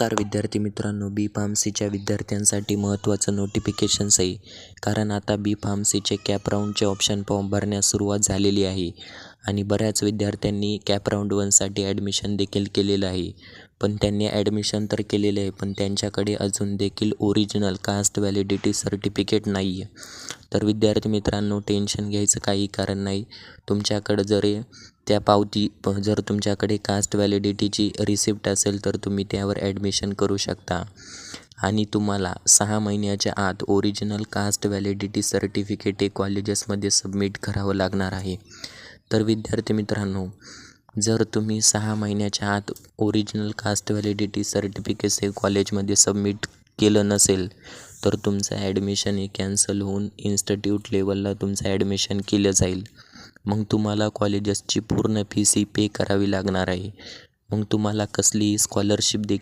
नमस्कार विद्यार्थी मित्रांनो बी फार्मसीच्या विद्यार्थ्यांसाठी महत्त्वाचं नोटिफिकेशन्स आहे कारण आता बी फार्मसीचे कॅप राऊंडचे ऑप्शन फॉर्म भरण्यास सुरुवात झालेली आहे आणि बऱ्याच विद्यार्थ्यांनी कॅप राऊंड वनसाठी ॲडमिशन देखील केलेलं आहे. पण त्यांनी ॲडमिशन तर केलेलं आहे पण त्यांच्याकडे अजून देखील ओरिजिनल कास्ट व्हॅलिडिटी सर्टिफिकेट नाही आहे तर विद्यार्थी मित्रांनो टेन्शन घ्यायचं काही कारण नाही. तुमच्याकडं जर त्या पावती जर तुमच्याकडे कास्ट व्हॅलिडिटीची रिसिप्ट असेल तर तुम्ही त्यावर ॲडमिशन करू शकता. आणि तुम्हाला सहा महिन्याच्या आत ओरिजिनल कास्ट व्हॅलिडिटी सर्टिफिकेट हे कॉलेजेसमध्ये सबमिट करावं लागणार आहे. तर विद्यार्थी मित्रांनो जर तुम्ही सहा महिन्याच्या आत ओरिजिनल कास्ट व्हॅलिडिटी सर्टिफिकेट्स हे कॉलेजमध्ये सबमिट केलं नसेल तर तुमचं ॲडमिशन हे कॅन्सल होऊन इन्स्टिट्यूट लेवलला तुमचं ॲडमिशन केलं जाईल. मग तुम्हाला कॉलेजेसची पूर्ण फीस ही पे करावी लागणार आहे. मग तुम्हाला कसलीही स्कॉलरशिप देखील